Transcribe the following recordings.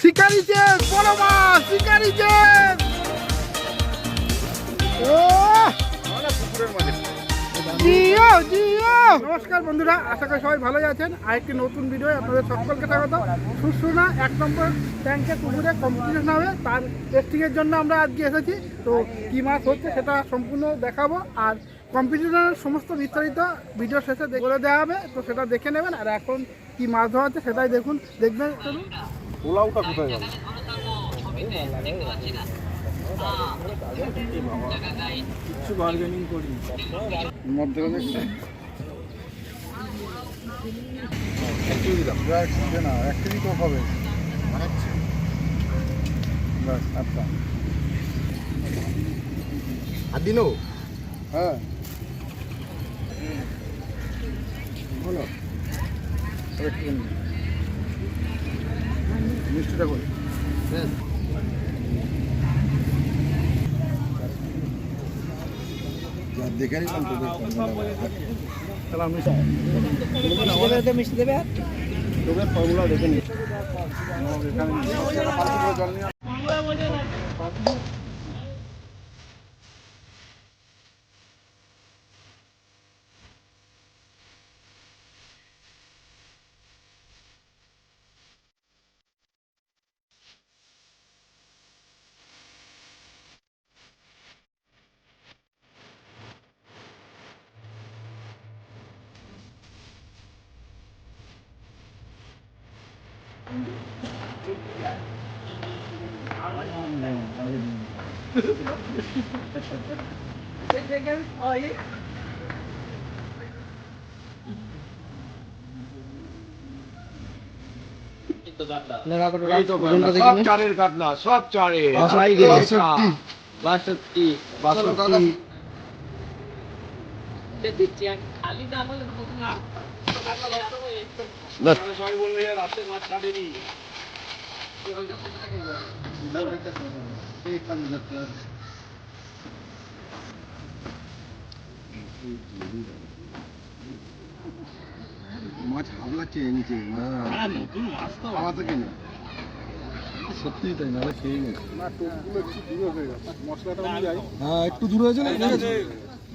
শিকারি চেন বড় মাছ শিকারি জিও নমস্কার বন্ধুরা, আশা করি সবাই ভালোই আছেন। আর একটি নতুন ভিডিও আপনাদের সকলকে স্বাগত। সুসুনা এক নম্বর ট্যাঙ্কে পুকুরে কম্পিটিশন হবে। তার টেস্টিংয়ের জন্য আমরা আজকে এসেছি। তো কী মাছ হচ্ছে সেটা সম্পূর্ণ দেখাবো। আর কম্পিটিশনের সমস্ত বিস্তারিত ভিডিও শেষে বলে দেওয়া হবে। তো সেটা দেখে নেবেন। আর এখন কি মাছ ধরা হচ্ছে সেটাই দেখুন। দেখবেন পোলাওটা কোথায় গেল কিচ্ছু বার্গেনিং করি না তো হবে আচ্ছা আর দিনও হ্যাঁ বলো একটু মিষ্টিটা করে। দেখে নিলাম তোদের তাহলে আমি মিষ্টি দেবে তোদের ফর্মুলা দেখে নি। সব চারের কাতলা সব চারের বাষট্টি বাষট্টি সবাই মাছ মাছ হাবলাচ্ছে নিচে খাওয়া থেকে না সত্যি তাই নাহলে খেয়ে গেছে না দূরে মশলাটা হ্যাঁ একটু দূরে আছে না? ঠিক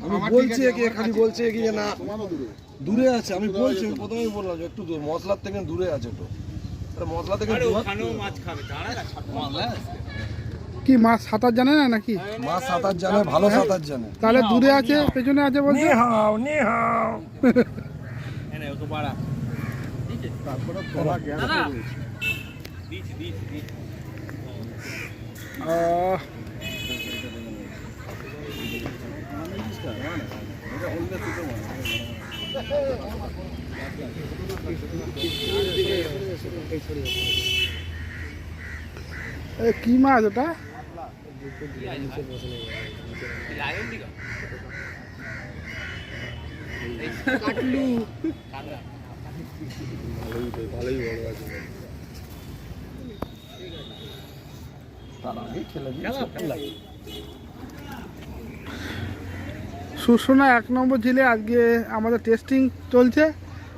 আমি বলছি খালি বলছে কি না। দূরে। দূরে আছে আমি বলছি আমি প্রথমেই বললাম একটু দূরে। মশলার থেকে দূরে আছে একটু মশলা থেকে দূরে কি মাছ সাঁতার জানে না নাকি? মাছ সাঁতার জানে ভালো সাঁতার জানে। তাহলে দূরে আছে পেছনে আছে বলছে হাও নি হাও তারপরে তোলা গ্যাস আহ, এ, কি মাছ ওটা সুসোনা এক নম্বর ঝিলে আজকে আমাদের টেস্টিং চলছে।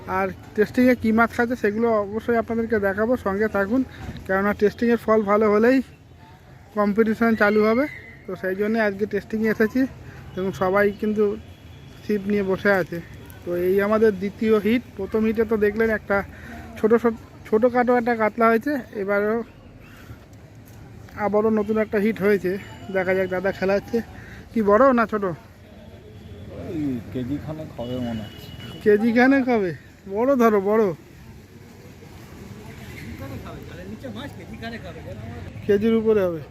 আর টেস্টিংয়ে কী মাছ খাচ্ছে সেগুলো অবশ্যই আপনাদেরকে দেখাবো। সঙ্গে থাকুন কেননা টেস্টিংয়ের ফল ভালো হলেই কম্পিটিশান চালু হবে। তো সেই জন্যে আজকে টেস্টিংয়ে এসেছি এবং সবাই কিন্তু ছিপ নিয়ে বসে আছে। তো এই আমাদের দ্বিতীয় হিট প্রথম হিটে তো দেখলেন একটা ছোটো ছোটোখাটো একটা কাতলা হয়েছে। এবারও আবারও নতুন একটা হিট হয়েছে। দেখা যাক দাদা খেলা হচ্ছে কি বড় না ছোটো? কেজি খানেক হবে মনে হচ্ছে। কেজি খানে খাবে বড় ধরো বড়। কেজির উপরে হবে।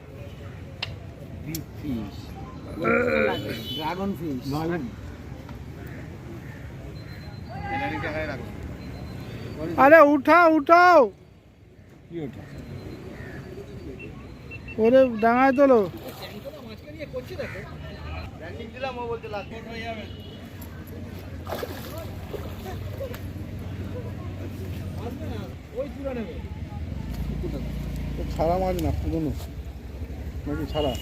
ড্রাগন ফিশ আরে উঠাও উঠাও। ওরে ডাঙায় তোলো। ছাড়া মাছ না পুরনো। নাকি ছাড়া?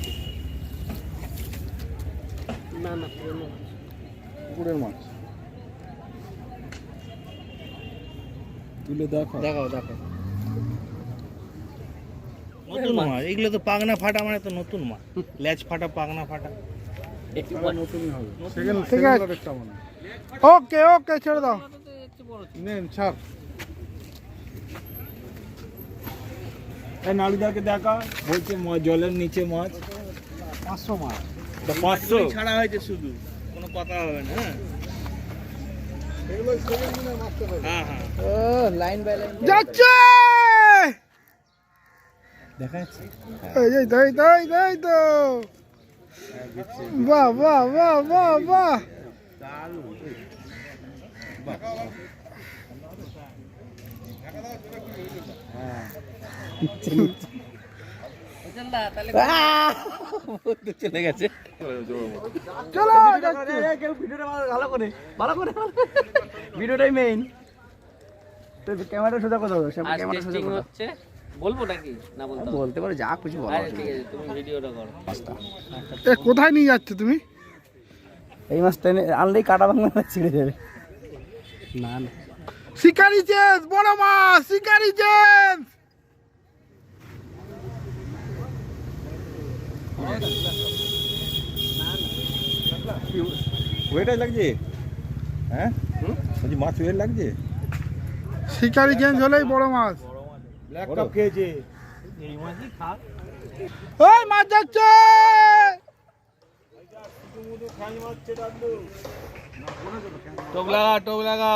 না না পুকুরের মাছ। তুলে দেখো দেখাও দেখো নতুন মাছ। এগুলো তো পাগনা ফাটা মানে তো নতুন মাছ। লেজ ফাটা পাগনা ফাটা। নতুনই হবে। সেকেন্ড সেকেন্ড আছে। লটেরটা ওকে ওকে ছেড়ে দাও। নেন ছাড়। দেখা। বলছে ম- জলের নিচে মাছ। পাঁচশো মাছ। পাঁচশো। ছাড়া হয়েছে শুধু। কোনো কথা হবে না হ্যাঁ। হ্যাঁ হ্যাঁ। বাহ বাহ বাহ বাহ চলে গেছে চলো। কেউ ভিডিওটা ভালো করে ভালো করে ভিডিওটাই মেইন ক্যামেরা সোজা কথা বলো নাকি না বলতে যা কিছু কোথায় নিয়ে যাচ্ছে তুমি এই মাছটা এনে আনলেই কাটা ভাঙবে না ছিঁড়ে যাবে না না শিকারি চেঞ্জ বড় মাছ শিকারি চেঞ্জ ওয়েটাই লাগছে? হ্যাঁ? বলছি মাছ ওয়েট লাগছে? শিকারি চেঞ্জ হলেই বড় মাছ। ব্ল্যাক কাপ খেয়েছে। ওই মাছ যাচ্ছে! টোক লাগা টোক লাগা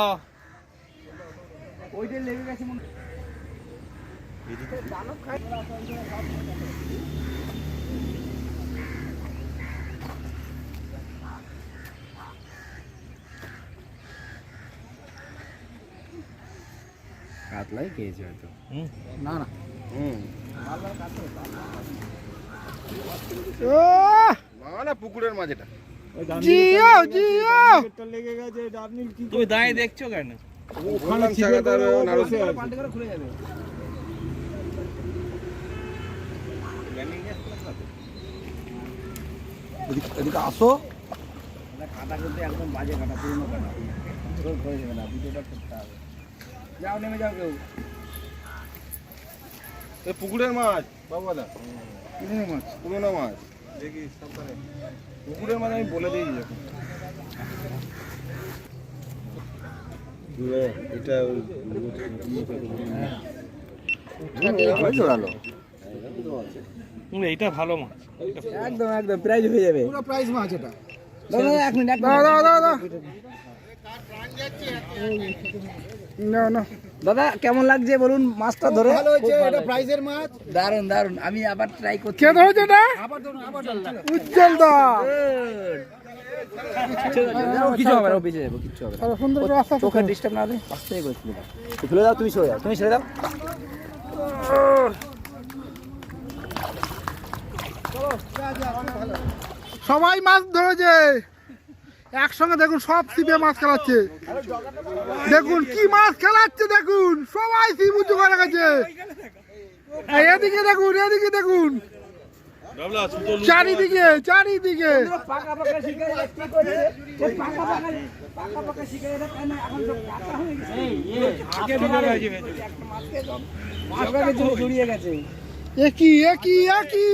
কাতলাই খেয়েছে হয়তো। না না। পুকুরের জিও জিও! লেগে গেছে আপনি তুমি দাঁড়িয়ে দেখছ কেন? ওখানে ছিপে করে ও নাড়ু এদিকে আসো। কাটা করতে একদম বাজে কাটা পুরনো কাটা। করে দেবে না ভিডিওটা করতে হবে। যাও নেমে যাও কেউ। এ পুকুরের মাছ বাবা দা পুরনো মাছ পুরনো মাছ? দেখি সাবধানে পুকুরের মাছ আমি বলে দিই এখন এটা জোড়ালো। এইটা ভালো মাছ। একদম একদম প্রাইজ হয়ে যাবে। পুরো প্রাইস মাছ এটা। দাদা এক মিনিট এক দাও। দাও দাও দাও না না। দাদা কেমন লাগছে? বলুন মাছটা ধরে। ভালো হয়েছে এটা প্রাইজের মাছ। দারুণ দারুণ আমি আবার ট্রাই করছি। কে ধরেছে এটা? উজ্জ্বল দা। কিছু হবে না যাব কিছু হবে চোখের ডিস্টার্ব না পাশ থেকে দাও তুমি সরে যাও তুমি ছেড়ে দাও সবাই মাছ ধরেছে। একসঙ্গে দেখুন, সব ছিপে মাছ খেলাচ্ছে। দেখুন, কি মাছ খেলাচ্ছে, দেখুন। সবাই ছিপ উঁচু করে গেছে এদিকে দেখুন এদিকে দেখুন। চারিদিকে চারিদিকে। একই একই একই।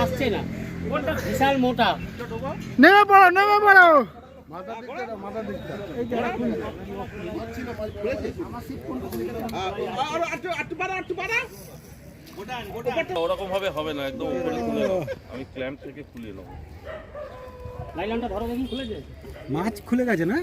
আসছে না। বিশাল মোটা। নেমে পড়ো নেমে পড়ো। ওরকম ভাবে হবে না একদম উপরে খুলে আমি ক্ল্যাম্প থেকে খুলে নেব। লাইলনটা ধরো দেখি খুলেছে? মাছ খুলে গেছে না?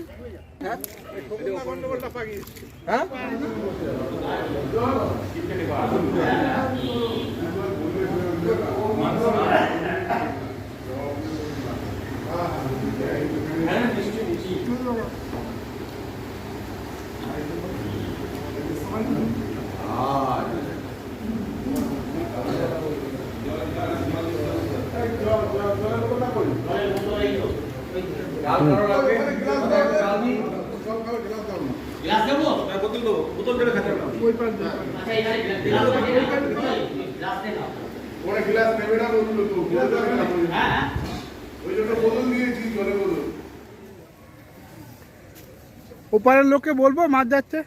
ওপারের লোককে বলব মাছ যাচ্ছে।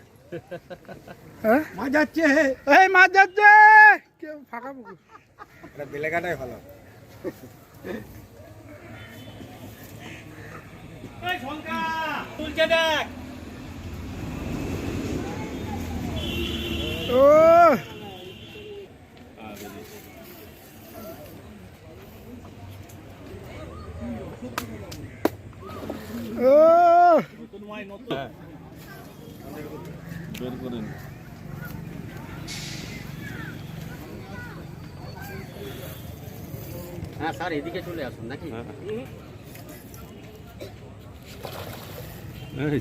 মাছ যাচ্ছে এই মাছ যাচ্ছে। কেউ ফাঁকা পুকুর ভালো। তুলছে দেখ ও ও বের করে নি। হ্যাঁ স্যার এদিকে চলে আসুন নাকি? এই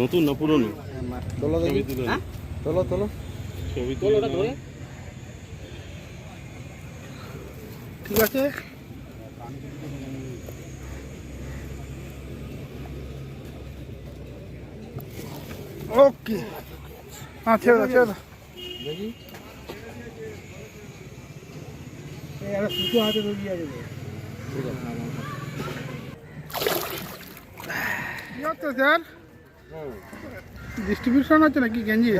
নতুন না পুরনো? তোলো তুলে হ্যাঁ? তোলো তোলো। ছবি ধরে। ঠিক আছে। ওকে। হ্যাঁ ছেড়ে দাও ছেড়ে দাও। দুটো হাতে রুগী আছে স্যার? ডিস্ট্রিবিউশন হচ্ছে নাকি গেঞ্জি?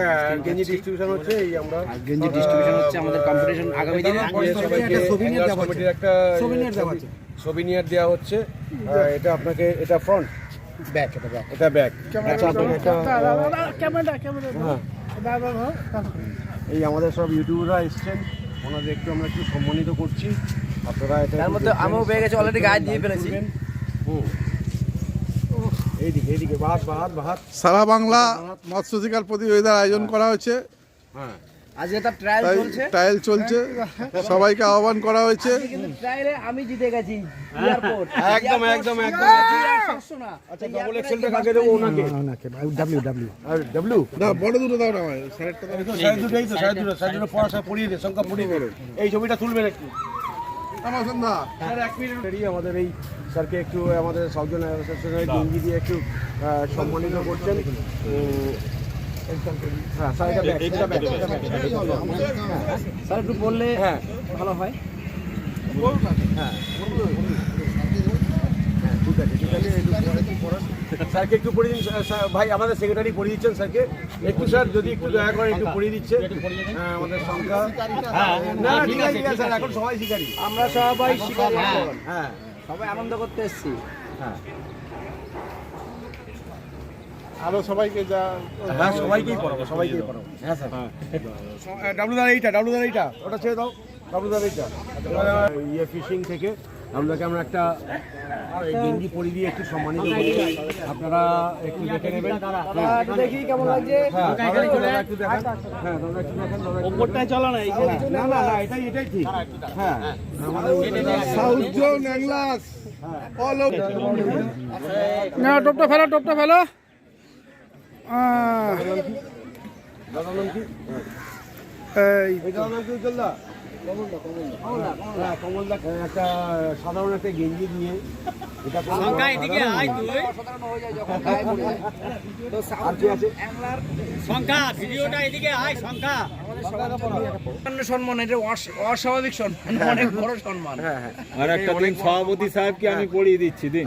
গেঞ্জি ডিস্ট্রিবিউশন হচ্ছে এই আমরা গেঞ্জি ডিস্ট্রিবিউশন হচ্ছে আমাদের কম্পিটিশন আগামী দিনে। সবাইকে দেওয়া একটা Souvenir দেওয়া হচ্ছে। সোভিনিয়ার দেওয়া হচ্ছে। আহ, এটা আপনাকে এটা ফ্রন্ট ব্যাক এটা ব্যাক এটা ব্যাক আচ্ছা আপনাকে একটা ক্যামেরা ক্যামেরা হ্যাঁ। এই আমাদের সব ইউটিউবাররা এসছেন। ওনাদের একটু আমরা একটু সম্মানিত করছি। আপনারা এটা তার মধ্যে আমিও পেয়ে গেছি অলরেডি গায়ে দিয়ে ফেলেছি। এইদিকে এইদিকে বাহাত বাহাত বাহাত সারা বাংলা মৎস্য শিকার প্রতিযোগিতার আয়োজন করা হয়েছে। হ্যাঁ। আজ এটা ট্রায়াল চলছে। ট্রায়াল চলছে। সবাইকে আহ্বান করা হয়েছে। কিন্তু ট্রায়ালে আমি জিতে গেছি এয়ারপোর্ট একদম একদম একদম। আচ্ছা ডবল এক্সেলটা কাকে দেবো ওনাকে? ডাব্লিউ ডাব্লিউ আর ডাব্লিউ না বড় দুটো দাও না ভাই। স্যারেরটা দাও। সাড়ে দুটো তো সাড়ে দুটো সাড়ে দুটো পড়াশোনা পড়িয়ে দে সংখ্যা পড়িয়ে দে। এই ছবিটা তুলবেন একটু আমার সন্ধ্যা। স্যার এক মিনিট। আমাদের এই স্যারকে একটু আমাদের সবজন অ্যাসোসিয়েশনের গেঞ্জি দিয়ে একটু সম্মানিত করছেন। হ্যাঁ স্যার এটা ব্যাগ এটা ব্যাগ স্যার একটু বললে হ্যাঁ ভালো হয় ঠিক আছে ঠিক আছে। স্যারকে একটু পড়িয়ে দিন ভাই আমাদের সেক্রেটারি পড়িয়ে দিচ্ছেন স্যারকে একটু স্যার যদি একটু দয়া করে একটু পড়িয়ে দিচ্ছে হ্যাঁ আমাদের সংখ্যা না না, ঠিক আছে ঠিক আছে স্যার এখন সবাই শিকারি আমরা সবাই শিকারি হ্যাঁ সবাই আনন্দ করতে এসেছি হ্যাঁ আরও সবাইকে যা হ্যাঁ সবাইকেই পড়াবো সবাইকেই পড়াবো। হ্যাঁ স্যার। ডাবলু দার এইটা ডাবলু এইটা। ওটা ছেড়ে দাও ডাবলু দার এইটা। ইয়ে ফিশিং থেকে আপনাকে আমরা একটা এই গেঞ্জি পরিয়ে দিয়ে একটু সম্মানিত করি। আপনারা একটু দেখে নেবেন। হ্যাঁ দেখি কেমন লাগছে। হ্যাঁ দাদা একটু দাদা হ্যাঁ দাদা একটু দেখান ওপরটায় চলো না এই যে। দেখান। না না না এটাই এটাই ঠিক। হ্যাঁ আমাদের সাউথ জোন অল না টপটা ফেলো টপটা ফেলো। একটা সাধারণ একটা গেঞ্জি দিয়ে সম্মান এটা অস্বাভাবিক সম্মান অনেক বড় সম্মান হ্যাঁ হ্যাঁ আর একটা দিন সভাপতি সাহেবকে আমি পড়িয়ে দিচ্ছি দিন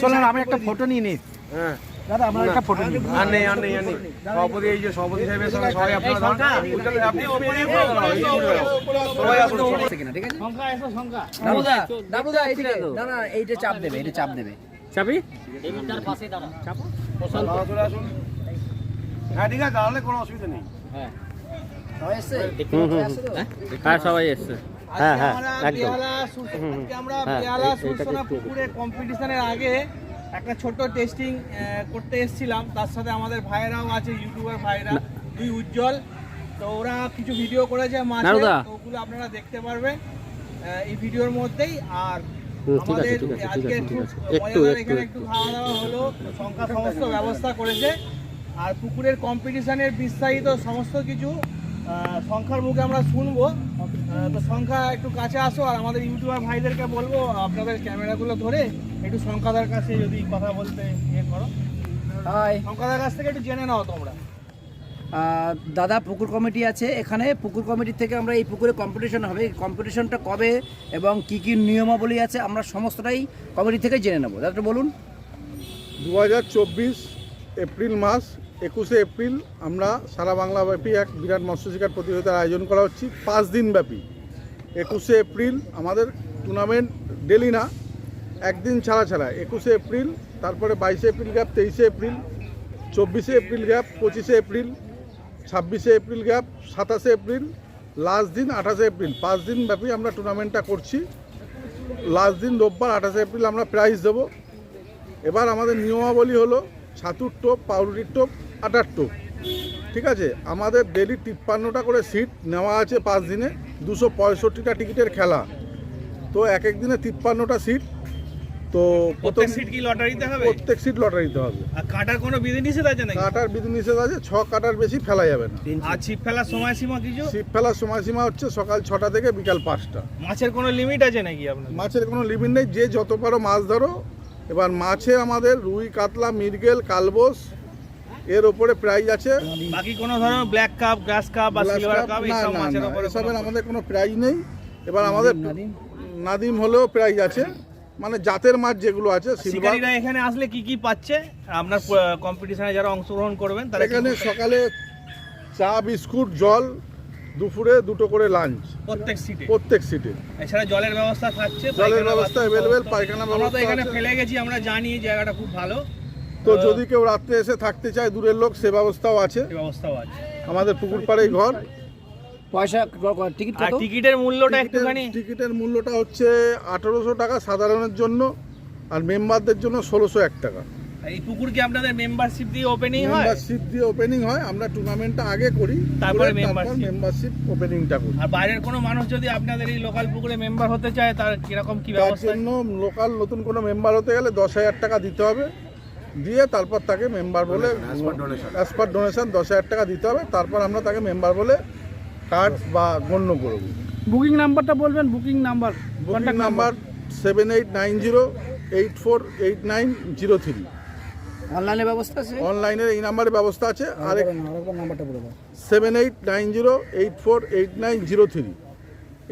চলো না, আমি একটা ফটো নিয়ে নিই। হ্যাঁ। দাদা আমরা একটা ফটো নিই আর নেই আর নেই আর নেই। সভাপতি এই যে সভাপতি সাহেবের সঙ্গে সবাই আপনারা দাঁড়ান। আপনি ওপরে এই এই। সবাই আসুন ঠিক আছে? শঙ্কা এসো শঙ্কা দাদুদা দাদুদা এইদিকে না না এইটা চাপ দেবে এটা চাপ দেবে। চাবি টেবিলটার পাশে দাঁড়া চাপো? চলে আসুন। হ্যাঁ ঠিক আছে দাঁড়ালে কোনো অসুবিধা নেই। হ্যাঁ। সবাই এসছে? হ্যাঁ সবাই এসছে। হ্যাঁ হ্যাঁ একদম। আমরা পেয়ালা সুরসোনা পুকুরে কম্পিটিশনের আগে একটা ছোট টেস্টিং করতে এসেছিলাম। তার সাথে আমাদের ভাইয়েরাও আছে ইউটিউবার ভাইরা দুই উজ্জ্বল। তো ওরা কিছু ভিডিও করেছে। তো ওগুলো আপনারা দেখতে পারবেন এই ভিডিওর মধ্যেই। আর আমাদের আজকে একটু এখানে একটু। খাওয়া দাওয়া হলো। সংখ্যা সমস্ত ব্যবস্থা করেছে। আর পুকুরের কম্পিটিশনের বিস্তারিত সমস্ত কিছু সংখ্যার মুখে আমরা শুনব। তো সংখ্যা একটু কাছে আসো আর আমাদের ইউটিউবার ভাইদেরকে বলব আপনাদের ক্যামেরাগুলো ধরে একটু সংখ্যাদার কাছে যদি কথা বলতে ইয়ে করো। হাই সংখ্যাদার কাছ থেকে একটু জেনে নাও তোমরা। দাদা পুকুর কমিটি আছে এখানে। পুকুর কমিটি থেকে আমরা এই পুকুরে কম্পিটিশন হবে। এই কম্পিটিশনটা কবে এবং কি কি নিয়মাবলী আছে আমরা সমস্তটাই কমিটি থেকে জেনে নেব। দাদা বলুন। দু হাজার চব্বিশ এপ্রিল মাস একুশে এপ্রিল আমরা সারা বাংলাব্যাপী এক বিরাট মৎস্য শিকার প্রতিযোগিতার আয়োজন করা হচ্ছে, পাঁচ দিন ব্যাপী একুশে এপ্রিল আমাদের টুর্নামেন্ট ডেলি না, একদিন ছাড়া ছাড়া। একুশে এপ্রিল, তারপরে বাইশে এপ্রিল গ্যাপ তেইশে এপ্রিল, চব্বিশে এপ্রিল গ্যাপ পঁচিশে এপ্রিল, ছাব্বিশে এপ্রিল গ্যাপ সাতাশে এপ্রিল লাস্ট দিন আঠাশে এপ্রিল। পাঁচ দিন ব্যাপী আমরা টুর্নামেন্টটা করছি। লাস্ট দিন রোববার আঠাশে এপ্রিল আমরা প্রাইজ দেবো। এবার আমাদের নিয়মাবলী হলো ছাতুর টোপ, পাউরুটির টোপ টোপ ঠিক আছে? আমাদের ডেলি তিপ্পান্নটা করে সিট নেওয়া আছে পাঁচ দিনে। দুশো পঁয়ষট্টিটা টিকিটের খেলা। তো এক এক দিনে তিপ্পান্নটা সিট তো প্রত্যেক সিট কি লটারিতে হবে? প্রত্যেক সিট লটারিতে হবে। আর কাটার কোনো বিধি নিষেধ আছে নাকি? কাটার বিধি নিষেধ আছে ছ কাটার বেশি ফেলা যাবে না। আর ছিপ ফেলার সময়সীমা কিছু ছিপ ফেলার সময়সীমা হচ্ছে সকাল ছটা থেকে বিকাল পাঁচটা। মাছের কোনো লিমিট আছে নাকি আপনার মাছের কোনো লিমিট নেই। যে যত পারো মাছ ধরো। এবার মাছে আমাদের রুই কাতলা মিরগেল কালবোস এর ওপরে প্রাইজ আছে। বাকি কোনো ধরনের ব্ল্যাক কাপ গ্রাস কাপ বা সিলভার কাপ না, মাছের উপরে এসবের আমাদের কোনো প্রাইজ নেই। এবার আমাদের নাদিম? হলেও প্রাইজ আছে। মানে জাতের মাছ যেগুলো আছে সিলভার শিকারীরা এখানে আসলে কি কি পাচ্ছে? আপনার কম্পিটিশনে যারা অংশগ্রহণ করবেন তারা এখানে সকালে চা বিস্কুট জল দুপুরে দুটো করে লাঞ্চ প্রত্যেক সিটে প্রত্যেক সিটে এছাড়া জলের ব্যবস্থা থাকছে জলের ব্যবস্থা অ্যাভেলেবেল ব্যবস্থা- আমরা তো ব্যবস্থা এখানে ফেলে গেছি আমরা জানি জায়গাটা খুব ভালো। তো যদি কেউ রাত্রে এসে থাকতে চায় দূরের লোক সে ব্যবস্থাও আছে। ব্যবস্থাও আছে। আমাদের পুকুর পাড়েই ঘর। পয়সা টিকিট আর টিকিটের মূল্যটা টিকিটের- একটুখানি টিকিটের মূল্যটা হচ্ছে আঠারোশো টাকা সাধারণের জন্য আর মেম্বারদের জন্য ষোলোশো এক টাকা। এই পুকুর কি আপনাদের মেম্বারশিপ দিয়ে ওপেনিং হয়? মেম্বারশিপ দিয়ে ওপেনিং হয়। আমরা টুর্নামেন্টটা আগে করি তারপরে মেম্বারশিপ ওপেনিংটা করি। আর বাইরের কোনো মানুষ যদি আপনাদের এই লোকাল পুকুরে মেম্বার হতে চায় তার কীরকম কি তার ব্যবস্থা? জন্য লোকাল নতুন কোনো মেম্বার হতে গেলে দশ হাজার টাকা দিতে হবে। দিয়ে তারপর তাকে মেম্বার বলে অ্যাজ পার ডোনেশন দশ হাজার টাকা দিতে হবে। তারপর আমরা তাকে মেম্বার বলে কার্ড বা গণ্য করব। বুকিং নাম্বারটা বলবেন? Booking number booking number seven eight nine zero eight four eight nine zero three অনলাইনে ব্যবস্থা আছে? অনলাইনের এই নাম্বারে ব্যবস্থা আছে। আরেক আরেকবার নাম্বারটা বলে দাও। Seven eight nine zero eight four eight nine zero three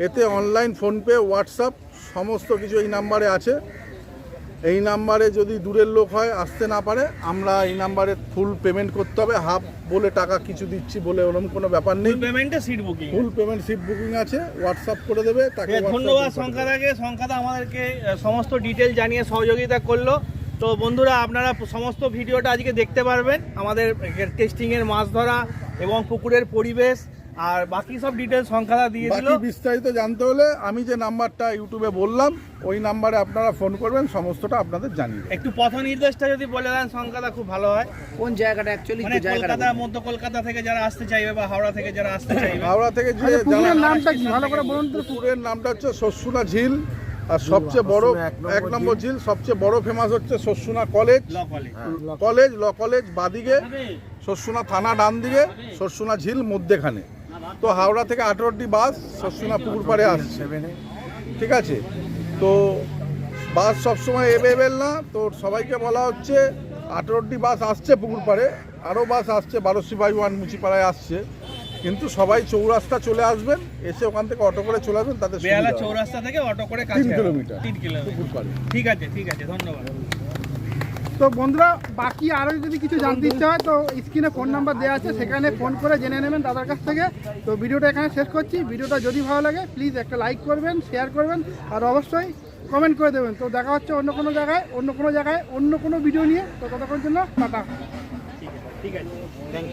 এতে অনলাইন ফোনপে হোয়াটসঅ্যাপ সমস্ত কিছু এই নাম্বারে আছে। এই নাম্বারে যদি দূরের লোক হয় আসতে না পারে আমরা এই নাম্বারে ফুল পেমেন্ট করতে হবে। হাফ বলে টাকা কিছু দিচ্ছি বলে ওরকম কোনো ব্যাপার নেই। পেমেন্টে seat booking full payment seat booking আছে। হোয়াটসঅ্যাপ করে দেবে তাকে ধন্যবাদ। সংখ্যাদাকে সংখ্যাদা আমাদেরকে সমস্ত ডিটেল জানিয়ে সহযোগিতা করল। তো বন্ধুরা আপনারা সমস্ত ভিডিওটা আজকে দেখতে পারবেন। আমাদের টেস্টিংয়ের মাছ ধরা এবং পুকুরের পরিবেশ। আর বাকি সব ডিটেল সংখ্যাদা দিয়ে দিল। বাকি বিস্তারিত জানতে হলে আমি যে নাম্বারটা ইউটিউবে বললাম ওই নাম্বারে আপনারা ফোন করবেন সমস্তটা আপনাদের জানিয়ে দেবো। একটু পথ নির্দেশটা যদি বলে দেন সংখ্যাদা খুব ভালো হয়। কোন জায়গাটা অ্যাকচুয়ালি মানে কলকাতা মধ্য কলকাতা থেকে যারা আসতে চাইবে বা হাওড়া থেকে যারা আসতে চাইবে। হাওড়া থেকে যে আচ্ছা, যারা নামটা কি? ভালো করে বলুন তো। পুকুরের নামটা হচ্ছে শস্যুনা ঝিল আর সবচেয়ে বড় এক নম্বর ঝিল। সবচেয়ে বড় ফেমাস হচ্ছে শস্যুনা college law college college law college বাদিকে। শস্যুনা থানা ডান দিকে শস্যুনা ঝিল মধ্যেখানে। তো হাওড়া থেকে আঠারোটি বাস শস্যুনা পুকুর পাড়ে আসছে। ঠিক আছে? তো বাস সবসময় অ্যাভেলেবেল না তো সবাইকে বলা হচ্ছে আঠারোটি বাস আসছে পুকুর পাড়ে আরও বাস আসছে বারোশি বাই ওয়ান মুচিপাড়ায় আসছে। কিন্তু সবাই চৌরাস্তা চলে আসবেন এসে ওখান থেকে অটো করে চলে আসবেন তাদের। চৌরাস্তা থেকে অটো করে তিন কিলোমিটার ঠিক আছে ঠিক আছে ধন্যবাদ। তো বন্ধুরা, বাকি আরও যদি কিছু জানতে ইচ্ছে হয়, তো স্ক্রিনে ফোন নাম্বার দেওয়া আছে, সেখানে ফোন করে জেনে নেবেন দাদার কাছ থেকে। তো ভিডিওটা এখানে শেষ করছি। ভিডিওটা যদি ভালো লাগে প্লিজ একটা লাইক করবেন শেয়ার করবেন, আর অবশ্যই কমেন্ট করে দেবেন। তো দেখা হচ্ছে অন্য কোনো জায়গায়, অন্য কোনো জায়গায়, অন্য কোনো ভিডিও নিয়ে। তো ততক্ষণ জন্য টাটা। ঠিক আছে থ্যাংক ইউ